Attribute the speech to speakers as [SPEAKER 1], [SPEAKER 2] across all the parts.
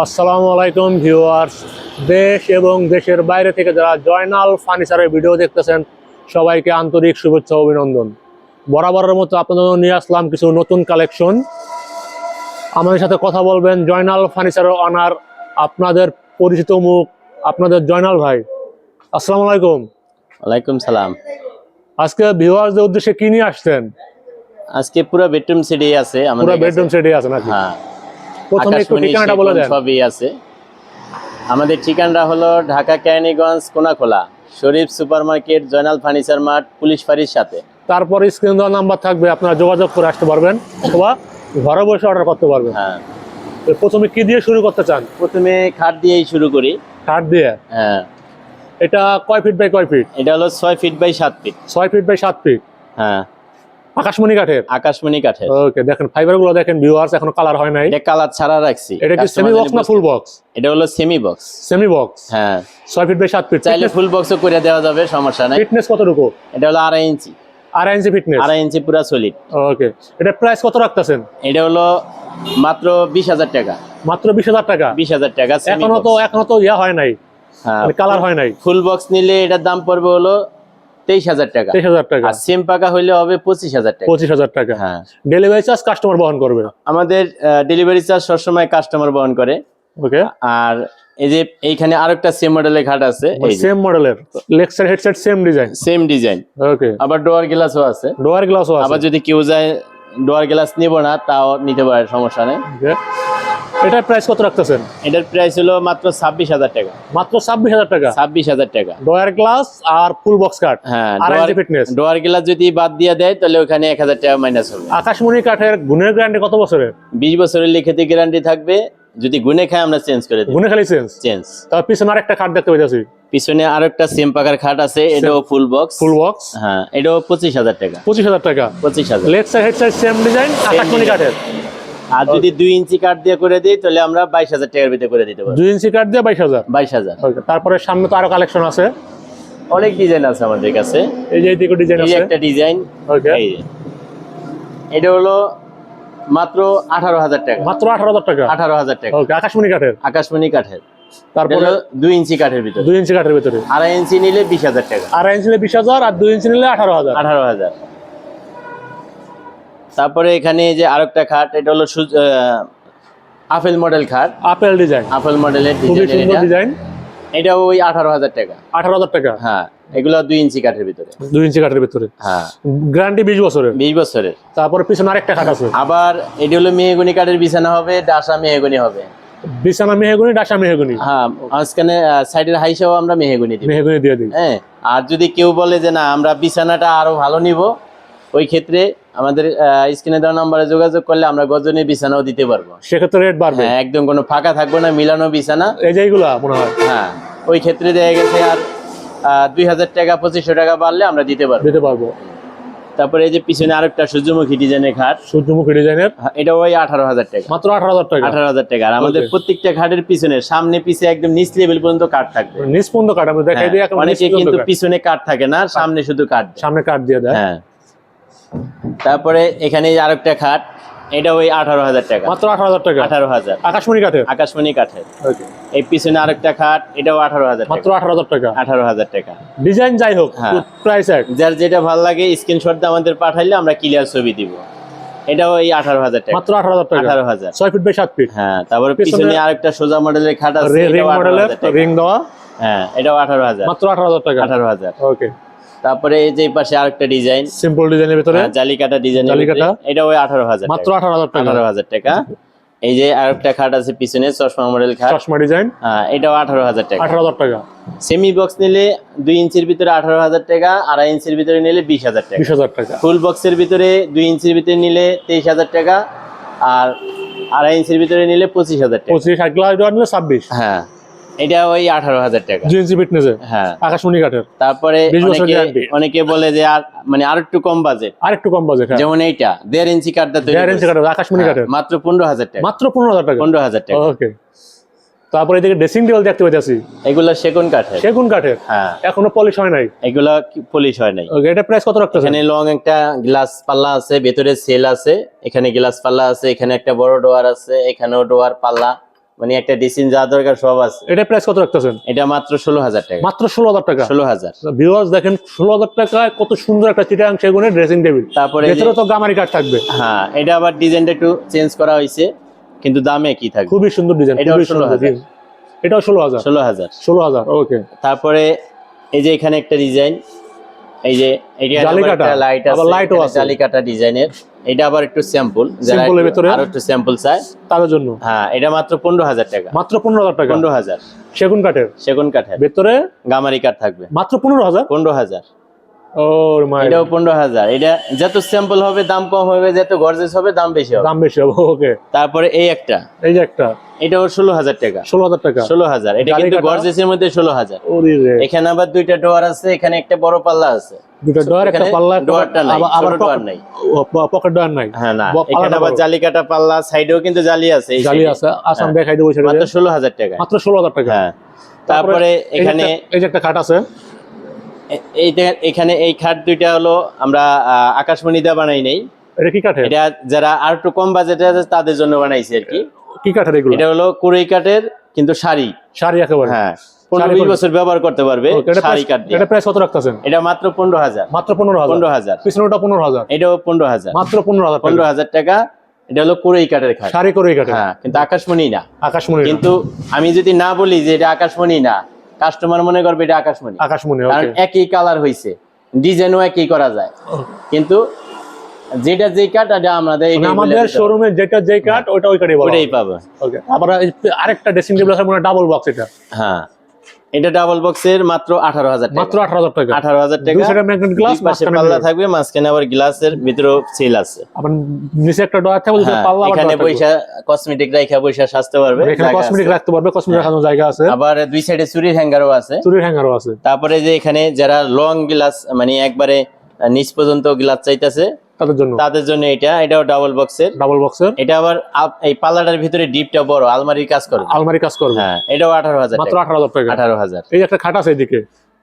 [SPEAKER 1] আসসালামু আলাইকুম ভিউয়ার্স। দেশ এবং দেশের বাইরে থেকে যারা জয়নাল ফার্নিচারের ভিডিও দেখতেছেন সবাইকে আন্তরিক শুভেচ্ছা অভিনন্দন। বরাবরের মতো আপনাদের নিয়ে আসলাম কিছু নতুন কালেকশন। আমাদের সাথে কথা বলবেন জয়নাল ফার্নিচারের অনার আপনাদের পরিচিত মুখ আপনাদের জয়নাল ভাই। আসসালামু আলাইকুম।
[SPEAKER 2] ওয়ালাইকুম সালাম।
[SPEAKER 1] আজকে ভিউয়ার্সদের উদ্দেশ্যে কি নিয়ে আসছেন?
[SPEAKER 2] আজকে পুরো বেডরুম সেটই আছে
[SPEAKER 1] পুরো
[SPEAKER 2] আমাদের কাছে।
[SPEAKER 1] বেডরুম সেটে আছে নাকি?
[SPEAKER 2] হ্যাঁ।
[SPEAKER 1] প্রথমে একটু ঠিকানাটা বলে দেন।
[SPEAKER 2] সবই আছে। আমাদের ঠিকানাটা হলো Dhaka Kaniganj Konakhola Sharif super market Joynal furniture mart police ফাঁড়ির সাথে।
[SPEAKER 1] তারপর স্ক্রিন দেওয়া নাম্বার থাকবে আপনারা যোগাযোগ করে আসতে পারবেন অথবা ঘরে বসে অর্ডার করতে পারবেন।
[SPEAKER 2] হ্যাঁ।
[SPEAKER 1] প্রথমে কি দিয়ে শুরু করতে চান?
[SPEAKER 2] প্রথমে খাট দিয়েই শুরু করি।
[SPEAKER 1] কাঠ দিয়ে?
[SPEAKER 2] হ্যাঁ।
[SPEAKER 1] এটা কয় ফিট বাই কয় ফিট
[SPEAKER 2] এটা হলো ছয় ফিট বাই সাত ফিট
[SPEAKER 1] ছয় ফিট বাই সাত ফিট
[SPEAKER 2] হ্যাঁ।
[SPEAKER 1] আকাশমণি কাঠের?
[SPEAKER 2] আকাশমণি কাঠের।
[SPEAKER 1] ওকে দেখেন ফাইবারগুলো দেখেন ভিউয়ার্স এখনও কালার হয় নাই।
[SPEAKER 2] এটা কালার ছাড়া রাখছি।
[SPEAKER 1] এটা কি সেমি বক্স না ফুল বক্স
[SPEAKER 2] এটা হলো সেমি বক্স
[SPEAKER 1] সেমি বক্স
[SPEAKER 2] হ্যাঁ।
[SPEAKER 1] ছয় ফিট বাই সাত ফিট
[SPEAKER 2] চাইলে ফুল বক্সও করে দেওয়া যাবে সমস্যা নাই।
[SPEAKER 1] ফিটনেস কতটুকু?
[SPEAKER 2] এটা হলো আড়াই ইঞ্চি
[SPEAKER 1] আড়াই ইঞ্চি ফিটনেস
[SPEAKER 2] আড়াই ইঞ্চি পুরা সলিড
[SPEAKER 1] ওকে এটা প্রাইস কত রাখতেছেন?
[SPEAKER 2] এটা হলো মাত্র বিশ হাজার টাকা।
[SPEAKER 1] মাত্র বিশ হাজার টাকা?
[SPEAKER 2] বিশ হাজার টাকা
[SPEAKER 1] এখনও তো এখনও তো ইয়া হয় নাই।
[SPEAKER 2] হ্যাঁ।
[SPEAKER 1] কালার হয় নাই।
[SPEAKER 2] ফুল বক্স নিলে এটার দাম পড়বে হলো তেইশ হাজার টাকা।
[SPEAKER 1] তেইশ হাজার টাকা।
[SPEAKER 2] আর সিম পাকা হইলে হবে পঁচিশ হাজার টাকা।
[SPEAKER 1] পঁচিশ হাজার টাকা।
[SPEAKER 2] হ্যাঁ।
[SPEAKER 1] ডেলিভারি চার্জ কাস্টমার বহন করবে।
[SPEAKER 2] আমাদের ডেলিভারি চার্জ সবসময় কাস্টমার বহন করে।
[SPEAKER 1] ওকে
[SPEAKER 2] আর এই যে এইখানে আরেকটা সেম মডেলের ঘাট আছে
[SPEAKER 1] সেম মডেলের Lexar headset same design
[SPEAKER 2] same design
[SPEAKER 1] okay
[SPEAKER 2] আবার ডোয়ার গ্লাসও আছে।
[SPEAKER 1] ডোয়ার গ্লাসও
[SPEAKER 2] আবার যদি কেউ যায় ডোয়ার গ্লাস নিব না তাও নিতে পারে সমস্যা নেই.
[SPEAKER 1] এটার প্রাইস কত রাখতেছেন?
[SPEAKER 2] এটার প্রাইস হলো মাত্র ছাব্বিশ হাজার টাকা।
[SPEAKER 1] মাত্র ছাব্বিশ হাজার টাকা?
[SPEAKER 2] ছাব্বিশ হাজার টাকা।
[SPEAKER 1] ডয়ার গ্লাস আর ফুল বক্স কাট
[SPEAKER 2] হ্যাঁ
[SPEAKER 1] ফিটনেস।
[SPEAKER 2] ডোয়ার গ্লাস যদি বাদ দিয়ে দেয় তাহলে ওখানে এক হাজার টাকা মাইনাস হবে।
[SPEAKER 1] আকাশমণি কাঠের গুণের গ্যারান্টি কত বছরের?
[SPEAKER 2] বিশ বছরের লিখিত গ্যারান্টি থাকবে। যদি গুনে খায় আমরা চেঞ্জ করে দিই।
[SPEAKER 1] গুণে খালি চেঞ্জ
[SPEAKER 2] চেঞ্জ
[SPEAKER 1] তার পিছনে আরেকটা কাঠ দেখতে পাইতেছি।
[SPEAKER 2] পিছনে আরও একটা সেম পাকার খাট আছে এটাও ফুল বক্স
[SPEAKER 1] ফুল বক্স
[SPEAKER 2] হ্যাঁ এটাও পঁচিশ হাজার টাকা।
[SPEAKER 1] পঁচিশ হাজার টাকা।
[SPEAKER 2] পঁচিশ হাজার।
[SPEAKER 1] লেক্সার হেডসেট সেম ডিজাইন আকাশমণি কাঠের।
[SPEAKER 2] আর যদি দুই ইঞ্চি কাঠ দিয়ে করে দিই তাহলে আমরা বাইশ হাজার টাকার ভিতরে করে দিতে পারব।
[SPEAKER 1] দুই ইঞ্চি কাঠ দিয়ে বাইশ হাজার?
[SPEAKER 2] বাইশ হাজার।
[SPEAKER 1] তারপরে সামনে তো আরও কালেকশন আছে।
[SPEAKER 2] অনেক ডিজাইন আছে আমাদের কাছে।
[SPEAKER 1] এই যে এইদিকে ডিজাইন আছে।
[SPEAKER 2] একটা ডিজাইন
[SPEAKER 1] ওকে
[SPEAKER 2] এই এটা হলো মাত্র আঠারো হাজার টাকা।
[SPEAKER 1] মাত্র আঠারো হাজার টাকা?
[SPEAKER 2] আঠারো হাজার টাকা।
[SPEAKER 1] ওকে আকাশমণি কাঠের?
[SPEAKER 2] আকাশমণি কাঠের।
[SPEAKER 1] তারপরে
[SPEAKER 2] দুই ইঞ্চি কাঠের ভিতরে।
[SPEAKER 1] দুই ইঞ্চি কাঠের ভিতরে।
[SPEAKER 2] আড়াই ইঞ্চি নিলে বিশ হাজার টাকা।
[SPEAKER 1] আড়াই ইঞ্চি নিলে বিশ হাজার আর দুই ইঞ্চি নিলে আঠারো হাজার।
[SPEAKER 2] আঠারো হাজার। তারপরে এখানে যে আরেকটা খাট এটা হলো আপেল মডেল খাট।
[SPEAKER 1] আপেল ডিজাইন
[SPEAKER 2] আপেল মডেলের ডিজাইন এটা। ওই আঠারো হাজার টাকা।
[SPEAKER 1] আঠারো হাজার টাকা?
[SPEAKER 2] হ্যাঁ এগুলো দুই ইঞ্চি কাঠের ভিতরে।
[SPEAKER 1] দুই ইঞ্চি কাঠের ভিতরে?
[SPEAKER 2] হ্যাঁ।
[SPEAKER 1] গ্যারান্টি বিশ বছরের?
[SPEAKER 2] বিশ বছরের।
[SPEAKER 1] তারপরে পিছনে আরেকটা খাট আছে।
[SPEAKER 2] আবার এটি হলো মেহগুনি কাঠের বিছানা হবে ডাসা মেহগুনি হবে।
[SPEAKER 1] বিছানা মেহগুনি ডাসা মেহগুনি?
[SPEAKER 2] হ্যাঁ সাইডের হাইসাও আমরা মেহগুনি দিব।
[SPEAKER 1] মেহগুনি দিয়ে দিই।
[SPEAKER 2] হ্যাঁ আর যদি কেউ বলে যে না আমরা বিছানাটা আরও ভালো নিব ওই ক্ষেত্রে আমাদের স্ক্রিনে দেওয়া নাম্বারে যোগাযোগ করলে আমরা গজনী বিছানাও দিতে পারব।
[SPEAKER 1] সেক্ষেত্রে রেট বাড়বে?
[SPEAKER 2] হ্যাঁ একদম কোনো ফাঁকা থাকবে না মিলানো বিছানা।
[SPEAKER 1] এই যে এইগুলা মনে হয়?
[SPEAKER 2] হ্যাঁ ওই ক্ষেত্রে দেখা গেছে আর দুই হাজার টাকা পঁচিশশো টাকা বাড়লে আমরা দিতে পারব।
[SPEAKER 1] দিতে পারব।
[SPEAKER 2] তারপরে এই যে পিছনে আরেকটা সূর্যমুখী ডিজাইনের খাট।
[SPEAKER 1] সূর্যমুখী ডিজাইনের?
[SPEAKER 2] হ্যাঁ, এটা ওই আঠারো হাজার টাকা।
[SPEAKER 1] মাত্র আঠারো হাজার টাকা?
[SPEAKER 2] আঠারো হাজার টাকা। আর আমাদের প্রত্যেকটা খাটের পিছনে সামনে পিছে একদম নিচ লেভেল পর্যন্ত কাঠ থাকবে।
[SPEAKER 1] নিষ্পন্দ কাঠ আমি দেখাই দিই
[SPEAKER 2] হ্যাঁ,
[SPEAKER 1] এখন
[SPEAKER 2] অনেকে কিন্তু পিছনে কাঠ থাকে না সামনে শুধু কাঠ
[SPEAKER 1] সামনে কাঠ দিয়ে দেয়?
[SPEAKER 2] হ্যাঁ। তারপরে এখানে আরেকটা খাট এটা ওই আঠারো হাজার টাকা।
[SPEAKER 1] মাত্র আঠারো হাজার টাকা?
[SPEAKER 2] আঠারো হাজার।
[SPEAKER 1] আকাশমণি কাঠের?
[SPEAKER 2] আকাশমণি কাঠের। এই পিছনে আরেকটা খাট এটাও আঠারো হাজার
[SPEAKER 1] মাত্র আঠারো হাজার টাকা?
[SPEAKER 2] আঠারো হাজার টাকা।
[SPEAKER 1] ডিজাইন যাই হোক
[SPEAKER 2] হ্যাঁ।
[SPEAKER 1] প্রাইস
[SPEAKER 2] যার যেটা ভালো লাগে স্ক্রিনশট দিয়ে আমাদের পাঠাইলে আমরা ক্লিয়ার ছবি দিব। এটাও এই আঠারো হাজার টাকা।
[SPEAKER 1] মাত্র আঠারো হাজার টাকা?
[SPEAKER 2] আঠারো হাজার।
[SPEAKER 1] ছয় ফিট বাই সাত ফিট
[SPEAKER 2] হ্যাঁ তারপরে
[SPEAKER 1] পিছনে-
[SPEAKER 2] পিছনে আরেকটা সোজা মডেলের খাট আছে
[SPEAKER 1] রিং মডেলের রিং দেওয়া?
[SPEAKER 2] হ্যাঁ এটাও আঠারো হাজার।
[SPEAKER 1] মাত্র আঠারো হাজার টাকা?
[SPEAKER 2] আঠারো হাজার।
[SPEAKER 1] ওকে।
[SPEAKER 2] তারপরে এই যে পাশে আরেকটা ডিজাইন।
[SPEAKER 1] সিম্পল ডিজাইনের ভিতরে?
[SPEAKER 2] জালিকাটা ডিজাইন
[SPEAKER 1] জালিকাটা?
[SPEAKER 2] এটা ওই আঠারো হাজার
[SPEAKER 1] মাত্র আঠারো হাজার টাকা।
[SPEAKER 2] আঠারো হাজার টাকা। এই যে আরেকটা খাট আছে পিছনে চশমা মডেল খাট।
[SPEAKER 1] চশমা ডিজাইন?
[SPEAKER 2] হ্যাঁ এটাও আঠারো হাজার টাকা।
[SPEAKER 1] আঠারো হাজার টাকা।
[SPEAKER 2] সেমি বক্স নিলে দুই ইঞ্চির ভিতরে আঠারো হাজার টাকা আড়াই ইঞ্চির ভিতরে নিলে বিশ হাজার টাকা।
[SPEAKER 1] বিশ হাজার টাকা।
[SPEAKER 2] ফুল বক্সের ভিতরে দুই ইঞ্চির ভিতরে নিলে তেইশ হাজার টাকা আর আড়াই ইঞ্চির ভিতরে নিলে পঁচিশ হাজার টাকা।
[SPEAKER 1] পঁচিশ এক গ্লাস নিলে ছাব্বিশ।
[SPEAKER 2] হ্যাঁ। এটা ওই আঠারো হাজার টাকা।
[SPEAKER 1] ইঞ্চি ফিটনেসে
[SPEAKER 2] হ্যাঁ।
[SPEAKER 1] আকাশমণি কাঠের
[SPEAKER 2] তারপরে অনেকে বলে যে আর মানে আর একটু কম বাজেট
[SPEAKER 1] আর একটু কম বাজেট হ্যাঁ।
[SPEAKER 2] যেমন এইটা দেড় ইঞ্চি কাঠটা
[SPEAKER 1] দেড় ইঞ্চি। কাঠের আকাশমণি কাঠের
[SPEAKER 2] মাত্র পনেরো হাজার টাকা।
[SPEAKER 1] মাত্র পনেরো হাজার টাকা?
[SPEAKER 2] পনেরো হাজার টাকা।
[SPEAKER 1] ওকে তারপরে এদিকে ড্রেসিং টেবিল দেখতে পাইতেছি।
[SPEAKER 2] এগুলো সেগুন কাঠের।
[SPEAKER 1] সেগুন কাঠের?
[SPEAKER 2] হ্যাঁ।
[SPEAKER 1] এখনও পলিশ হয় নাই?
[SPEAKER 2] এগুলো পলিশ হয় নাই।
[SPEAKER 1] ওকে এটা প্রাইস কত রাখতেছেন?
[SPEAKER 2] এখানে লং একটা গ্লাস পাল্লা আছে ভেতরে সেল আছে এখানে গ্লাস পাল্লা আছে এখানে একটা বড় ডোয়ার আছে এখানেও ডোয়ার পাল্লা। মানে একটা ডিসিন যা দরকার সব আছে।
[SPEAKER 1] এটা প্রাইস কত রাখতেছেন?
[SPEAKER 2] এটা মাত্র ষোলো হাজার টাকা।
[SPEAKER 1] মাত্র ষোলো হাজার টাকা?
[SPEAKER 2] ষোলো হাজার
[SPEAKER 1] ভিউয়ার্স দেখেন ষোলো হাজার টাকায় কত সুন্দর একটা চিটাং সেগুনের ড্রেসিং টেবিল
[SPEAKER 2] তারপরে যে-
[SPEAKER 1] তো গামারি কাঠ থাকবে।
[SPEAKER 2] হ্যাঁ এটা আবার ডিজাইনটা একটু চেঞ্জ করা হয়েছে কিন্তু দামে কি থাকবে?
[SPEAKER 1] খুবই সুন্দর ডিজাইন খুবই
[SPEAKER 2] 16,000
[SPEAKER 1] সুন্দর এটাও ষোলো হাজার
[SPEAKER 2] ষোলো হাজার
[SPEAKER 1] ষোলো হাজার ওকে
[SPEAKER 2] তারপরে এই যে এখানে একটা ডিজাইন এই যে এটা লাইট আছে এখানে
[SPEAKER 1] আছে।
[SPEAKER 2] জালিকাটা ডিজাইনের এটা আবার একটু স্যাম্পল একটু-
[SPEAKER 1] ভেতরে?
[SPEAKER 2] আরও একটু স্যাম্পল চায়।
[SPEAKER 1] তাদের জন্য?
[SPEAKER 2] হ্যাঁ এটা মাত্র পনেরো হাজার টাকা।
[SPEAKER 1] মাত্র পনেরো হাজার টাকা?
[SPEAKER 2] পনেরো হাজার।
[SPEAKER 1] সেগুন কাঠের?
[SPEAKER 2] সেগুন কাঠের।
[SPEAKER 1] ভেতরে?
[SPEAKER 2] গামারি কাঠ থাকবে।
[SPEAKER 1] মাত্র পনেরো হাজার?
[SPEAKER 2] পনেরো হাজার।
[SPEAKER 1] ও মাই।
[SPEAKER 2] এটাও পনেরো হাজার। এটা যত স্যাম্পল হবে দাম কম হবে যত গর্জেস হবে দাম বেশি হবে।
[SPEAKER 1] দাম বেশি হবে ওকে।
[SPEAKER 2] তারপরে এই একটা।
[SPEAKER 1] এই যে একটা?
[SPEAKER 2] এটাও ষোলো হাজার টাকা।
[SPEAKER 1] ষোলো হাজার টাকা?
[SPEAKER 2] ষোলো হাজার। এটা কিন্তু? গর্জেসের মধ্যে ষোলো হাজার।
[SPEAKER 1] ওরে
[SPEAKER 2] এখানে আবার দুইটা ডোয়ার আছে এখানে একটা বড় পাল্লা আছে।
[SPEAKER 1] দুটো ডয়ার একটা
[SPEAKER 2] এখানে
[SPEAKER 1] পাল্লা একটা
[SPEAKER 2] নাই,
[SPEAKER 1] আবার- আবার
[SPEAKER 2] নাই।
[SPEAKER 1] পকেট ডয়ার নাই।
[SPEAKER 2] হ্যাঁ না এখানে আবার
[SPEAKER 1] বড়।
[SPEAKER 2] জালিকাটা পাল্লা সাইডেও কিন্তু জালি আছে এই
[SPEAKER 1] জালি আছে আসাম। দেখাই দেবো সেটা
[SPEAKER 2] মাত্র ষোলো হাজার টাকা।
[SPEAKER 1] মাত্র ষোলো হাজার টাকা।
[SPEAKER 2] হ্যাঁ তারপরে এখানে
[SPEAKER 1] এই যে একটা খাট আছে।
[SPEAKER 2] এখানে এই খাট দুইটা হলো আমরা আকাশমণি দিয়ে বানাই নেই।
[SPEAKER 1] এটা কি কাঠের?
[SPEAKER 2] এটা যারা আর একটু কম বাজেটে আছে তাদের জন্য বানাইছি আর কি।
[SPEAKER 1] কি কাঠের এগুলো?
[SPEAKER 2] এটা হলো কুড়ি কাঠের কিন্তু শাড়ি।
[SPEAKER 1] শাড়ি একেবারে।
[SPEAKER 2] হ্যাঁ পনেরো বিশ বছর ব্যবহার করতে পারবে
[SPEAKER 1] এটা
[SPEAKER 2] শাড়ি কাঠ
[SPEAKER 1] এটা প্রাইস কত রাখতেছেন?
[SPEAKER 2] এটা মাত্র পনেরো হাজার।
[SPEAKER 1] মাত্র পনেরো হাজার।
[SPEAKER 2] পনেরো হাজার।
[SPEAKER 1] পিছনেটা পনেরো হাজার।
[SPEAKER 2] এটাও পনেরো হাজার।
[SPEAKER 1] মাত্র পনেরো হাজার
[SPEAKER 2] পনেরো
[SPEAKER 1] টাকা।
[SPEAKER 2] হাজার টাকা। এটা হলো কাঠের খাট।
[SPEAKER 1] শাড়ি করে কাঠের।
[SPEAKER 2] হ্যাঁ কিন্তু আকাশমণি না।
[SPEAKER 1] আকাশমণি
[SPEAKER 2] কিন্তু আমি যদি না বলি যে এটা আকাশমণি না কাস্টমার মনে করবে এটা আকাশমণি।
[SPEAKER 1] আকাশমণি
[SPEAKER 2] কারণ একই কালার হয়েছে ডিজাইনও একই করা যায়। কিন্তু যেটা যে কাঠ এটা আমাদের
[SPEAKER 1] মানে আমাদের শোরুমে যেটা যে কাঠ ওটা ওই কাঠই বলা
[SPEAKER 2] ওটাই পাবে।
[SPEAKER 1] ওকে আবার আরেকটা ড্রেসিং টেবিল আছে মনে ডাবল বক্স এটা।
[SPEAKER 2] হ্যাঁ। এটা ডাবল বক্সের মাত্র আঠারো হাজার
[SPEAKER 1] মাত্র আঠারো হাজার টাকা।
[SPEAKER 2] আঠারো হাজার টাকা।
[SPEAKER 1] ম্যাগনেট গ্লাস
[SPEAKER 2] পাশে পাল্লা থাকবে মাঝখানে আবার গ্লাসের ভিতরেও সিল আছে।
[SPEAKER 1] আবার নিচে একটা ডয়ার থাকবে
[SPEAKER 2] হ্যাঁ,
[SPEAKER 1] পাল্লা
[SPEAKER 2] এখানে। বৈশা কসমেটিক রাখা বৈশা সাজতে পারবে
[SPEAKER 1] এখানে কসমেটিক রাখতে পারবে কসমেটিক রাখানোর জায়গা আছে।
[SPEAKER 2] আবার দুই সাইডে চুরির হ্যাঙ্গারও আছে।
[SPEAKER 1] চুরির হ্যাঙ্গারও আছে।
[SPEAKER 2] তারপরে যে এখানে যারা লং গ্লাস মানে একবারে নিচ পর্যন্ত গ্লাস চাইতেছে
[SPEAKER 1] তাদের জন্য?
[SPEAKER 2] তাদের জন্য এটা এটাও ডাবল বক্সের
[SPEAKER 1] ডাবল বক্সের
[SPEAKER 2] এটা আবার এই পাল্লাটার ভিতরে ডিপটা বড় আলমারির কাজ করবে।
[SPEAKER 1] আলমারি কাজ করবে।
[SPEAKER 2] হ্যাঁ এটাও আঠারো হাজার
[SPEAKER 1] মাত্র আঠারো হাজার টাকা।
[SPEAKER 2] আঠারো হাজার।
[SPEAKER 1] এই একটা খাট আছে এদিকে।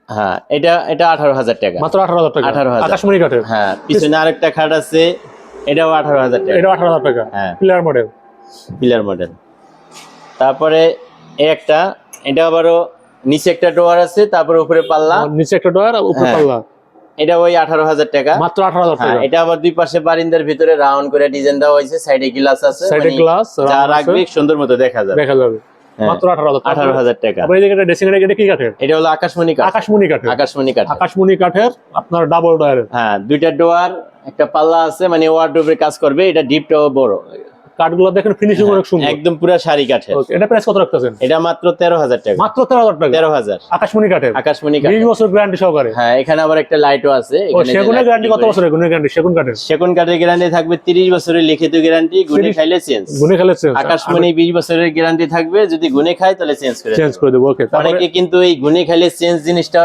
[SPEAKER 2] হ্যাঁ এটা এটা আঠারো হাজার টাকা।
[SPEAKER 1] মাত্র আঠারো হাজার টাকা।
[SPEAKER 2] 18,000
[SPEAKER 1] আকাশমণি কাঠের।
[SPEAKER 2] হ্যাঁ পিছনে আরেকটা খাট আছে এটাও আঠারো হাজার টাকা।
[SPEAKER 1] এটা আঠারো হাজার টাকা।
[SPEAKER 2] হ্যাঁ।
[SPEAKER 1] প্লেয়ার মডেল
[SPEAKER 2] পিলার মডেল তারপরে একটা এটা আবারও নিচে একটা ডোয়ার আছে তারপরে উপরে পাল্লা।
[SPEAKER 1] নিচে একটা ডয়ার উপরে
[SPEAKER 2] হ্যাঁ।
[SPEAKER 1] পাল্লা।
[SPEAKER 2] এটা ওই আঠারো হাজার টাকা।
[SPEAKER 1] মাত্র আঠারো হাজার
[SPEAKER 2] হ্যাঁ
[SPEAKER 1] টাকা।
[SPEAKER 2] এটা আবার দুই পাশে বারিন্দার ভিতরে রাউন্ড করে ডিজাইন দেওয়া হয়েছে সাইডে গ্লাস আছে
[SPEAKER 1] সাইডে
[SPEAKER 2] মানে
[SPEAKER 1] গ্লাস
[SPEAKER 2] যা রাখবে সুন্দর মতো দেখা যাবে।
[SPEAKER 1] দেখা যাবে।
[SPEAKER 2] হ্যাঁ।
[SPEAKER 1] মাত্র আঠারো হাজার টাকা। ড্রেসিং এটা কি কাঠের?
[SPEAKER 2] এটা হলো আকাশমণি কাঠ।
[SPEAKER 1] আকাশমণি কাঠের।
[SPEAKER 2] আকাশমণি কাঠ
[SPEAKER 1] আকাশমণি কাঠের আপনার ডাবল ডয়ারের
[SPEAKER 2] হ্যাঁ দুইটা ডোয়ার একটা পাল্লা আছে মানে ওয়ার্ডরোবের কাজ করবে এটা ডিপটাও বড়।
[SPEAKER 1] কাঠগুলো দেখেন ফিনিশিং অনেক সুন্দর।
[SPEAKER 2] একদম পুরা শাড়ি কাঠের।
[SPEAKER 1] এটা প্রাইস কত রাখতেছেন?
[SPEAKER 2] এটা মাত্র তেরো হাজার টাকা।
[SPEAKER 1] মাত্র তেরো হাজার টাকা?
[SPEAKER 2] তেরো হাজার।
[SPEAKER 1] আকাশমণি কাঠের?
[SPEAKER 2] আকাশমণি কাঠ
[SPEAKER 1] বিশ বছর গ্যারান্টি সহকারে?
[SPEAKER 2] হ্যাঁ এখানে আবার একটা লাইটও আছে
[SPEAKER 1] ও
[SPEAKER 2] এখানে
[SPEAKER 1] সেগুনের গ্যারান্টি কত বছরের গুণের গ্যারান্টি সেগুন কাঠের?
[SPEAKER 2] সেগুন কাঠের গ্যারান্টি থাকবে তিরিশ বছরের লিখিত গ্যারান্টি গুনে খাইলে চেঞ্জ
[SPEAKER 1] গুণে খেলেছে
[SPEAKER 2] আকাশমণি বিশ বছরের গ্যারান্টি থাকবে যদি গুনে খায় তাহলে চেঞ্জ করে
[SPEAKER 1] চেঞ্জ করে দেবো ওকে
[SPEAKER 2] অনেকে কিন্তু এই গুনে খাইলে চেঞ্জ জিনিসটা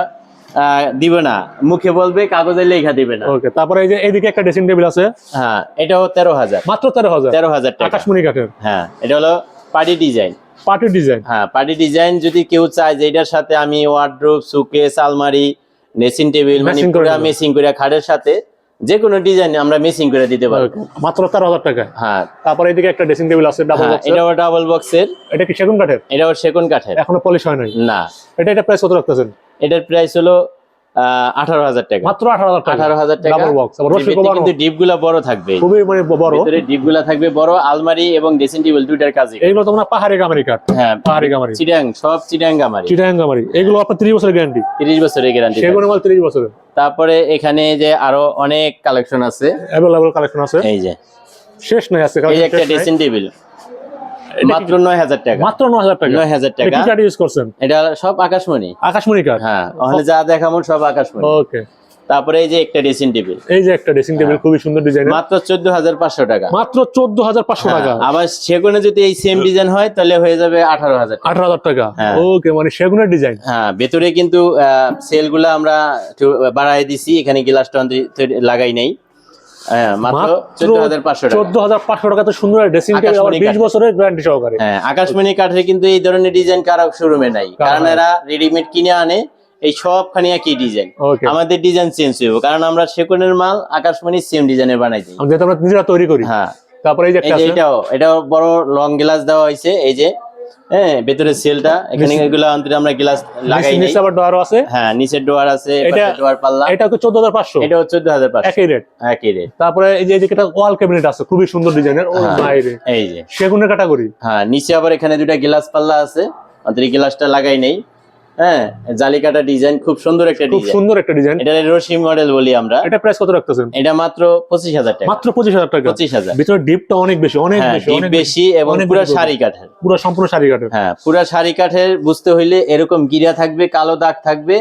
[SPEAKER 2] দিবে না। মুখে বলবে কাগজে লেখা দিবে না।
[SPEAKER 1] ওকে তারপরে এই যে এইদিকে একটা ড্রেসিং টেবিল আছে।
[SPEAKER 2] হ্যাঁ এটাও তেরো হাজার।
[SPEAKER 1] মাত্র তেরো হাজার?
[SPEAKER 2] তেরো হাজার টাকা।
[SPEAKER 1] আকাশমণি কাঠের?
[SPEAKER 2] হ্যাঁ এটা হলো পার্টি ডিজাইন
[SPEAKER 1] পার্টি ডিজাইন
[SPEAKER 2] হ্যাঁ পার্টি ডিজাইন যদি কেউ চায় যে এটার সাথে আমি ওয়ার্ড্রোব সুকেস আলমারি ড্রেসিং টেবিল মানে
[SPEAKER 1] করে
[SPEAKER 2] পুরো। মেসিং করে খাটের সাথে যে কোনো ডিজাইন আমরা মেসিং করে দিতে পারব।
[SPEAKER 1] মাত্র তেরো হাজার টাকা
[SPEAKER 2] হ্যাঁ।
[SPEAKER 1] তারপরে এদিকে একটা ড্রেসিং টেবিল আছে ডাবল
[SPEAKER 2] হ্যাঁ
[SPEAKER 1] বক্স
[SPEAKER 2] এটাও ডাবল বক্সের
[SPEAKER 1] এটা কি সেগুন কাঠের?
[SPEAKER 2] এটাও সেগুন কাঠের।
[SPEAKER 1] এখনও পলিশ হয় নাই?
[SPEAKER 2] না।
[SPEAKER 1] এটা এটা প্রাইস কত রাখতেছেন?
[SPEAKER 2] এটার প্রাইস হলো আঠারো হাজার টাকা।
[SPEAKER 1] মাত্র আঠারো হাজার
[SPEAKER 2] আঠারো হাজার টাকা।
[SPEAKER 1] ডাবল বক্স আবার
[SPEAKER 2] এর
[SPEAKER 1] রশি
[SPEAKER 2] ভিতরে
[SPEAKER 1] কোবানো
[SPEAKER 2] কিন্তু ডিপ বড় থাকবে।
[SPEAKER 1] খুবই মানে বড়।
[SPEAKER 2] ভিতরে থাকবে বড় আলমারি এবং ড্রেসিং টেবিল দুইটার কাজে
[SPEAKER 1] এইগুলো তোমরা পাহাড়ি গামারি কাঠ
[SPEAKER 2] হ্যাঁ
[SPEAKER 1] পাহাড়ি গামারি।
[SPEAKER 2] চিটাং সব চিটাং গামারি।
[SPEAKER 1] চিটাং গামারি। এগুলো আপনার ত্রিশ বছরের গ্যারান্টি
[SPEAKER 2] তিরিশ বছরের গ্যারান্টি
[SPEAKER 1] সেগুলো মাল ত্রিশ বছরের।
[SPEAKER 2] তারপরে এখানে যে আরও অনেক কালেকশন আছে।
[SPEAKER 1] অ্যাভেলেবল কালেকশন আছে।
[SPEAKER 2] এই যে।
[SPEAKER 1] শেষ নাই আছে
[SPEAKER 2] এই একটা ড্রেসিং টেবিল মাত্র নয় হাজার টাকা।
[SPEAKER 1] মাত্র নয় হাজার টাকা।
[SPEAKER 2] নয় হাজার
[SPEAKER 1] এটা
[SPEAKER 2] টাকা।
[SPEAKER 1] কি কাঠ ইউজ করছেন?
[SPEAKER 2] এটা সব আকাশমণি।
[SPEAKER 1] আকাশমণি কাঠ
[SPEAKER 2] হ্যাঁ ওখানে যা দেখামো সব আকাশমণি।
[SPEAKER 1] ওকে।
[SPEAKER 2] তারপরে এই যে একটা ড্রেসিং টেবিল
[SPEAKER 1] এই যে একটা ড্রেসিং টেবিল খুবই সুন্দর ডিজাইন
[SPEAKER 2] মাত্র চোদ্দ হাজার পাঁচশো টাকা।
[SPEAKER 1] মাত্র চোদ্দ হাজার পাঁচশো টাকা?
[SPEAKER 2] হ্যাঁ, আবার সেগুনে যদি এই সেম ডিজাইন হয় তাহলে হয়ে যাবে আঠারো হাজার টাকা।
[SPEAKER 1] আঠারো হাজার টাকা?
[SPEAKER 2] হ্যাঁ।
[SPEAKER 1] ওকে মানে সেগুনের ডিজাইন
[SPEAKER 2] হ্যাঁ ভেতরে কিন্তু সেলগুলা আমরা বাড়াই দিছি এখানে গ্লাস লাগাই নাই। আকাশমণি কাঠের। হ্যাঁ আকাশমণি কাঠের কিন্তু এই ধরনের ডিজাইন কারও শোরুমে নাই। কারণ এরা রেডিমেড কিনে আনে এই সবখানি একই ডিজাইন আমাদের ডিজাইন চেঞ্জ হইব কারণ আমরা মাল আকাশমণি সেম ডিজাইনের বানাই দিই।
[SPEAKER 1] আমরা নিজেরা তৈরি করি।
[SPEAKER 2] হ্যাঁ।
[SPEAKER 1] তারপরে
[SPEAKER 2] এটাও এটাও বড় লং গ্লাস দেওয়া হয়েছে এই যে হ্যাঁ ভেতরে সেলটা এখানে এগুলো অন্তরে আমরা গ্লাস লাগাই
[SPEAKER 1] নিচে- আবার ডোর আছে।
[SPEAKER 2] হ্যাঁ নিচের ডোয়ার আছে
[SPEAKER 1] এটা-
[SPEAKER 2] ডোর পাল্লা।
[SPEAKER 1] এটা হচ্ছে চোদ্দ হাজার পাঁচশো।
[SPEAKER 2] এটা হচ্ছে চোদ্দ হাজার পাঁচশো।
[SPEAKER 1] একই রেট
[SPEAKER 2] একই রেট
[SPEAKER 1] তারপরে এই যে এদিকে ওয়াল ক্যাবিনেট আছে খুবই সুন্দর ডিজাইনের ও
[SPEAKER 2] হ্যাঁ।
[SPEAKER 1] বাইরে
[SPEAKER 2] এই যে।
[SPEAKER 1] সেগুনের ক্যাটাগরি
[SPEAKER 2] হ্যাঁ নিচে আবার এখানে দুটা গ্লাস পাল্লা আছে। অন্তরে গ্লাসটা লাগাই নেই। হ্যাঁ জালিকাটা ডিজাইন খুব সুন্দর একটা
[SPEAKER 1] খুব
[SPEAKER 2] ডিজাইন
[SPEAKER 1] সুন্দর একটা ডিজাইন
[SPEAKER 2] এটা রশি মডেল বলি আমরা।
[SPEAKER 1] এটা প্রাইস কত রাখতেছেন?
[SPEAKER 2] এটা মাত্র পঁচিশ হাজার টাকা।
[SPEAKER 1] মাত্র পঁচিশ হাজার টাকা?
[SPEAKER 2] পঁচিশ হাজার।
[SPEAKER 1] ভিতরে ডিপটা অনেক বেশি অনেক
[SPEAKER 2] হ্যাঁ
[SPEAKER 1] বেশি অনেক
[SPEAKER 2] বেশি এবং পুরো শাড়ি কাঠের।
[SPEAKER 1] পুরো সম্পূর্ণ শাড়ি কাঠের।
[SPEAKER 2] হ্যাঁ পুরো শাড়ি কাঠের বুঝতে হইলে এরকম গিরা থাকবে কালো দাগ থাকবে।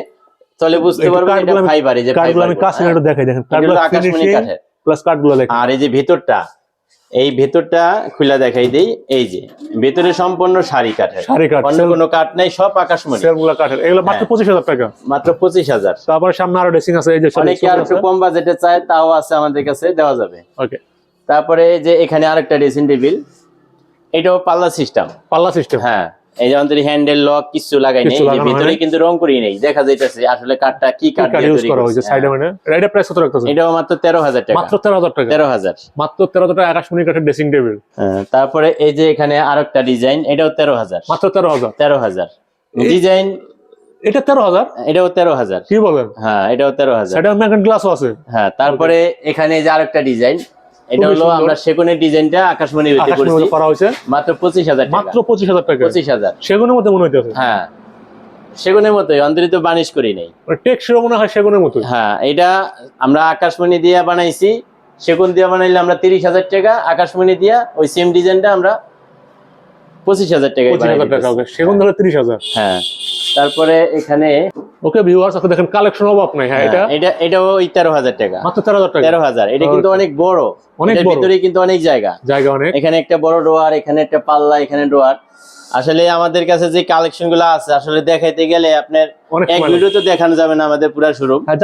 [SPEAKER 2] তাহলে বুঝতে পারবেন এটা ফাইবার যে
[SPEAKER 1] কাঠগুলো আমি কাছে দেখাই দেখেন। কাঠগুলো
[SPEAKER 2] আকাশমণি কাঠের।
[SPEAKER 1] প্লাস কাঠগুলো দেখেন।
[SPEAKER 2] আর এই যে ভেতরটা এই ভেতরটা খুলে দেখাই দেই। এই যে ভেতরে সম্পূর্ণ শাড়ি কাঠের।
[SPEAKER 1] শাড়ি কাঠ
[SPEAKER 2] অন্য কোনো কাঠ নাই সব আকাশমণি।
[SPEAKER 1] সেলগুলো কাঠের। এগুলো মাত্র
[SPEAKER 2] হ্যাঁ।
[SPEAKER 1] পঁচিশ হাজার টাকা।
[SPEAKER 2] মাত্র 25000
[SPEAKER 1] তারপর সামনে আরও ড্রেসিং আছে এই যে
[SPEAKER 2] অনেকে আর একটু কম বাজেটে চায় তাও আছে আমাদের কাছে দেওয়া যাবে।
[SPEAKER 1] ওকে
[SPEAKER 2] তারপরে এই যে এখানে আরেকটা ড্রেসিং টেবিল এটাও পাল্লা সিস্টেম
[SPEAKER 1] পাল্লা সিস্টেম
[SPEAKER 2] হ্যাঁ। এই যে আমাদের হ্যান্ডেল লক কিছু লাগাই নেই ভিতরে কিন্তু রং করি নেই। দেখা যাইতেছে আসলে কাঠটা কি কাঠ দিয়ে তৈরি
[SPEAKER 1] করা হয়েছে? সাইডে। মানে? এটা প্রাইস কত রাখতেছেন
[SPEAKER 2] এটাও মাত্র তেরো হাজার টাকা।
[SPEAKER 1] মাত্র তেরো হাজার টাকা?
[SPEAKER 2] তেরো হাজার।
[SPEAKER 1] মাত্র তেরো হাজার টাকা আকাশমণি কাঠের ড্রেসিং টেবিল
[SPEAKER 2] হ্যাঁ, তারপরে এই যে এখানে আরেকটা ডিজাইন এটাও তেরো হাজার।
[SPEAKER 1] মাত্র তেরো হাজার?
[SPEAKER 2] তেরো হাজার। ডিজাইন
[SPEAKER 1] এটা তেরো হাজার?
[SPEAKER 2] এটাও তেরো হাজার।
[SPEAKER 1] কি বলেন?
[SPEAKER 2] হ্যাঁ এটাও তেরো হাজার।
[SPEAKER 1] এটা ম্যাগনেট গ্লাসও আছে।
[SPEAKER 2] হ্যাঁ তারপরে এখানে এই যে আরেকটা ডিজাইন এটা হলো আমরা সেগুনের ডিজাইনটা আকাশমণি
[SPEAKER 1] করা হয়েছে।
[SPEAKER 2] মাত্র পঁচিশ হাজার টাকা।
[SPEAKER 1] মাত্র পঁচিশ হাজার টাকা।
[SPEAKER 2] পঁচিশ হাজার।
[SPEAKER 1] সেগুনের মধ্যে মনে হইতেছে?
[SPEAKER 2] হ্যাঁ। সেগুনের মতোই অন্তরিত বানিশ করি নাই।
[SPEAKER 1] টেক্সচার মনে হয় সেগুনের মতো
[SPEAKER 2] হ্যাঁ এটা আমরা আকাশমণি দিয়ে বানাইছি। সেগুন দিয়ে বানাইলে আমরা তিরিশ হাজার টাকা আকাশমণি দিয়া ওই সেম ডিজাইনটা আমরা পঁচিশ হাজার টাকা
[SPEAKER 1] পঁচিশ হাজার টাকা সেগুন ধরে তিরিশ হাজার।
[SPEAKER 2] হ্যাঁ তারপরে এখানে
[SPEAKER 1] ওকে ভিউয়ার্স আপনি দেখেন কালেকশন অভাব নাই হ্যাঁ এটা
[SPEAKER 2] হ্যাঁ, এটা? এটাও ওই তেরো হাজার টাকা।
[SPEAKER 1] মাত্র তেরো হাজার টাকা।
[SPEAKER 2] তেরো হাজার এটা কিন্তু অনেক বড়।
[SPEAKER 1] অনেক
[SPEAKER 2] ভিতরে কিন্তু অনেক জায়গা।
[SPEAKER 1] জায়গা অনেক।
[SPEAKER 2] এখানে একটা বড় ডোয়ার এখানে একটা পাল্লা এখানে ডোয়ার। আসলে আমাদের কাছে যে কালেকশনগুলো আছে আসলে দেখাইতে গেলে আপনার এক
[SPEAKER 1] সময়
[SPEAKER 2] দেখানো যাবে না আমাদের পুরো শুরু
[SPEAKER 1] হ্যাঁ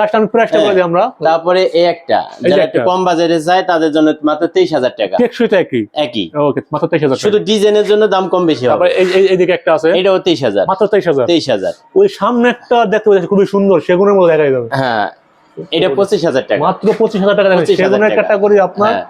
[SPEAKER 1] আমরা।
[SPEAKER 2] তারপরে এই একটা যারা একটু। কম বাজারে চায় তাদের জন্য মাত্র তেইশ হাজার টাকা।
[SPEAKER 1] টেকসইটা একই।
[SPEAKER 2] একই।
[SPEAKER 1] ওকে মাত্র তেইশ হাজার
[SPEAKER 2] শুধু ডিজাইনের জন্য দাম কম বেশি হবে।
[SPEAKER 1] এইদিকে একটা আছে।
[SPEAKER 2] এটাও তেইশ হাজার।
[SPEAKER 1] মাত্র তেইশ হাজার।
[SPEAKER 2] তেইশ হাজার।
[SPEAKER 1] ওই সামনে একটা দেখতে পাচ্ছি খুবই সুন্দর সেগুনের মধ্যে দেখা যাবে।
[SPEAKER 2] হ্যাঁ এটা পঁচিশ হাজার টাকা।
[SPEAKER 1] মাত্র পঁচিশ হাজার টাকা দেখেন
[SPEAKER 2] 25,000
[SPEAKER 1] সেগুনের ক্যাটাগরি আপনার।
[SPEAKER 2] হ্যাঁ।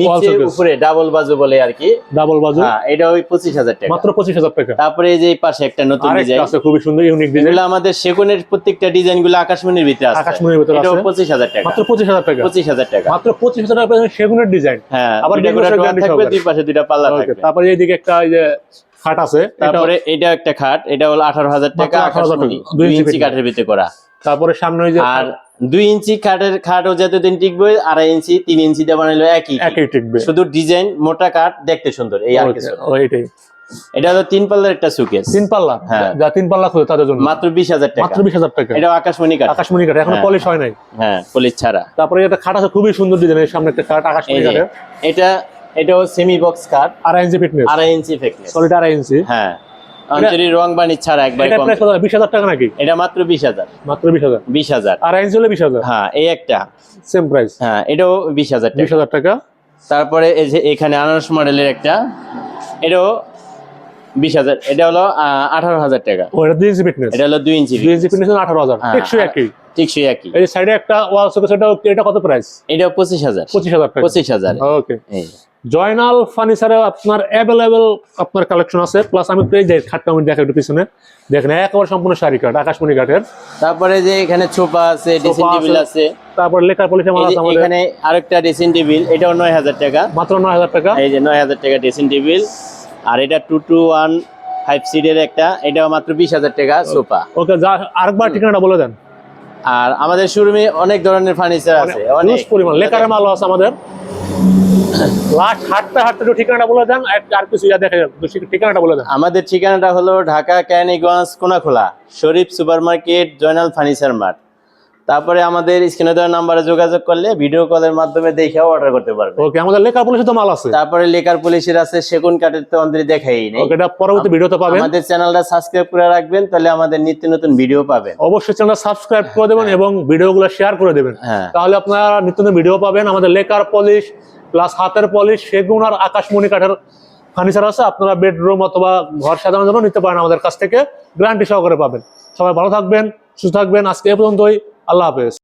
[SPEAKER 2] নিচে উপরে ডাবল বাজু বলে আর কি।
[SPEAKER 1] ডাবল বাজু?
[SPEAKER 2] হ্যাঁ এটা ওই পঁচিশ হাজার টাকা।
[SPEAKER 1] মাত্র পঁচিশ হাজার টাকা।
[SPEAKER 2] তারপরে এই যে পাশে একটা নতুন ডিজাইন
[SPEAKER 1] আছে খুবই সুন্দর ইউনিক ডিজাইন
[SPEAKER 2] এগুলো আমাদের সেগুনের প্রত্যেকটা ডিজাইনগুলো আকাশমণির ভিতরে আছে।
[SPEAKER 1] আকাশমণির ভিতরে আছে।
[SPEAKER 2] পঁচিশ হাজার টাকা।
[SPEAKER 1] মাত্র পঁচিশ হাজার টাকা।
[SPEAKER 2] পঁচিশ হাজার টাকা।
[SPEAKER 1] মাত্র পঁচিশ হাজার টাকা পেয়েছেন সেগুনের ডিজাইন
[SPEAKER 2] হ্যাঁ
[SPEAKER 1] আবার
[SPEAKER 2] থাকবে দুই পাশে দুইটা পাল্লা থাকবে।
[SPEAKER 1] তারপরে এইদিকে একটা এই যে খাট আছে এটা
[SPEAKER 2] তারপরে এটা একটা খাট এটা হলো আঠারো হাজার টাকা
[SPEAKER 1] মাত্র 18,000
[SPEAKER 2] আকাশমণি
[SPEAKER 1] টাকা, দুই
[SPEAKER 2] দুই
[SPEAKER 1] ইঞ্চি
[SPEAKER 2] ইঞ্চি কাঠের ভিতরে করা।
[SPEAKER 1] তারপরে সামনে ওই যে
[SPEAKER 2] আর দুই ইঞ্চি খাটের খাটও যতদিন টিকবে আড়াই ইঞ্চি তিন ইঞ্চি দিয়ে বানাইলো একই
[SPEAKER 1] একই টিকবে।
[SPEAKER 2] শুধু ডিজাইন মোটা কাঠ দেখতে সুন্দর এই আর কিছু। এটা হলো তিন পাল্লার একটা সুকেস
[SPEAKER 1] তিন পাল্লা?
[SPEAKER 2] হ্যাঁ।
[SPEAKER 1] যা তিন পাল্লা খুঁজে তাদের জন্য।
[SPEAKER 2] মাত্র বিশ হাজার টাকা।
[SPEAKER 1] মাত্র বিশ হাজার টাকা।
[SPEAKER 2] এটাও আকাশমণি কাঠ।
[SPEAKER 1] আকাশমণি কাঠ এখনও
[SPEAKER 2] হ্যাঁ।
[SPEAKER 1] পলিশ হয় নাই।
[SPEAKER 2] হ্যাঁ পলিশ ছাড়া।
[SPEAKER 1] তারপরে খাট আছে খুবই সুন্দর ডিজাইন সামনে একটা খাট
[SPEAKER 2] এই
[SPEAKER 1] আকাশমণি কাঠের।
[SPEAKER 2] এটা এটাও সেমি বক্স কাঠ
[SPEAKER 1] আড়াই ইঞ্চি ফিটনেস
[SPEAKER 2] আড়াই ইঞ্চি
[SPEAKER 1] সলিড আড়াই ইঞ্চি।
[SPEAKER 2] হ্যাঁ। অঞ্চলি রং ছাড়া একবার কম
[SPEAKER 1] বিশ হাজার টাকা নাকি?
[SPEAKER 2] এটা মাত্র বিশ হাজার।
[SPEAKER 1] মাত্র বিশ হাজার?
[SPEAKER 2] বিশ হাজার।
[SPEAKER 1] বিশ
[SPEAKER 2] হ্যাঁ এই একটা।
[SPEAKER 1] সেম প্রাইস
[SPEAKER 2] হ্যাঁ এটাও বিশ হাজার
[SPEAKER 1] বিশ
[SPEAKER 2] টাকা
[SPEAKER 1] হাজার টাকা?
[SPEAKER 2] তারপরে এই যে এখানে আনারস মডেলের একটা এটাও বিশ হাজার। এটা হলো আঠারো হাজার টাকা।
[SPEAKER 1] ও এটা দুই ইঞ্চি ফিটনেস
[SPEAKER 2] এটা হলো দুই ইঞ্চি
[SPEAKER 1] দুই ইঞ্চি ফিটনেস আঠারো হাজার।
[SPEAKER 2] হ্যাঁ,
[SPEAKER 1] টেকসই একই।
[SPEAKER 2] ঠিক সেই একই।
[SPEAKER 1] এই সাইডে একটা ওয়াল শোকেস এটা কত প্রাইস
[SPEAKER 2] এটা পঁচিশ হাজার।
[SPEAKER 1] পঁচিশ হাজার টাকা।
[SPEAKER 2] পঁচিশ হাজার।
[SPEAKER 1] ওকে
[SPEAKER 2] এই।
[SPEAKER 1] জয়নাল ফার্নিচারে আপনার অ্যাভেলেবেল আপনার কালেকশন আছে। প্লাস আমি এই যে খাটটা আমি দেখা একটু পিছনে। দেখেন একেবারে সম্পূর্ণ শাড়ি কাঠ আকাশমণি কাঠের।
[SPEAKER 2] তারপরে যে এখানে ছোপা আছে ড্রেসিং। টেবিল আছে।
[SPEAKER 1] তারপর লেখার পলিশে মাল আছে আমাদের।
[SPEAKER 2] এখানে আরেকটা ড্রেসিং টেবিল এটাও নয় হাজার টাকা।
[SPEAKER 1] মাত্র নয় হাজার টাকা।
[SPEAKER 2] এই যে নয় হাজার টাকা ড্রেসিং টেবিল আর এটা টু টু ওয়ান ফাইভ সিটের একটা এটাও মাত্র বিশ হাজার টাকা সোফা
[SPEAKER 1] ওকে যা আরেকবার ঠিকানাটা বলে দেন।
[SPEAKER 2] আর আমাদের শোরুমে অনেক ধরনের ফার্নিচার আছে অনেক
[SPEAKER 1] পরিমাণ। লেকারের মালও আছে আমাদের। লাস্ট হাঁটতে হাঁটতে একটু ঠিকানাটা বলে দেন আর- আর কিছু ইয়া দেখা যাবে। ঠিকানাটা বলে দেন।
[SPEAKER 2] আমাদের ঠিকানাটা হলো Dhaka Kaniganj Konakhola Sharif super market Joynal furniture mart. তারপরে আমাদের স্ক্রিনে দেওয়া নাম্বারে যোগাযোগ করলে ভিডিও কলের মাধ্যমে দেখেও অর্ডার করতে পারবে।
[SPEAKER 1] ওকে আমাদের লেকার পলিশে তো মাল আছে।
[SPEAKER 2] তারপরে লেকার পুলিশের আছে সেগুন কাঠের তো অন্তরে দেখাই নেই।
[SPEAKER 1] ওকে এটা পরবর্তী ভিডিওতে পাবেন।
[SPEAKER 2] আমাদের চ্যানেলটা সাবস্ক্রাইব করে রাখবেন তাহলে আমাদের নিত্য নতুন ভিডিও পাবেন।
[SPEAKER 1] অবশ্যই চ্যানেলটা সাবস্ক্রাইব করে দেবেন এবং ভিডিওগুলো শেয়ার করে দেবেন।
[SPEAKER 2] হ্যাঁ।
[SPEAKER 1] তাহলে আপনারা নিত্য নতুন ভিডিও পাবেন। আমাদের লেকার পলিশ প্লাস হাতের পলিশ সেগুন আর আকাশমণি কাঠের ফার্নিচার আছে। আপনারা বেডরুম অথবা ঘর সাজানোর জন্য নিতে পারেন আমাদের কাছ থেকে। গ্যারান্টি সহকারে পাবেন। সবাই ভালো থাকবেন সুস্থ থাকবেন। আজকে এ পর্যন্তই। আল্লাহ হাফেজ।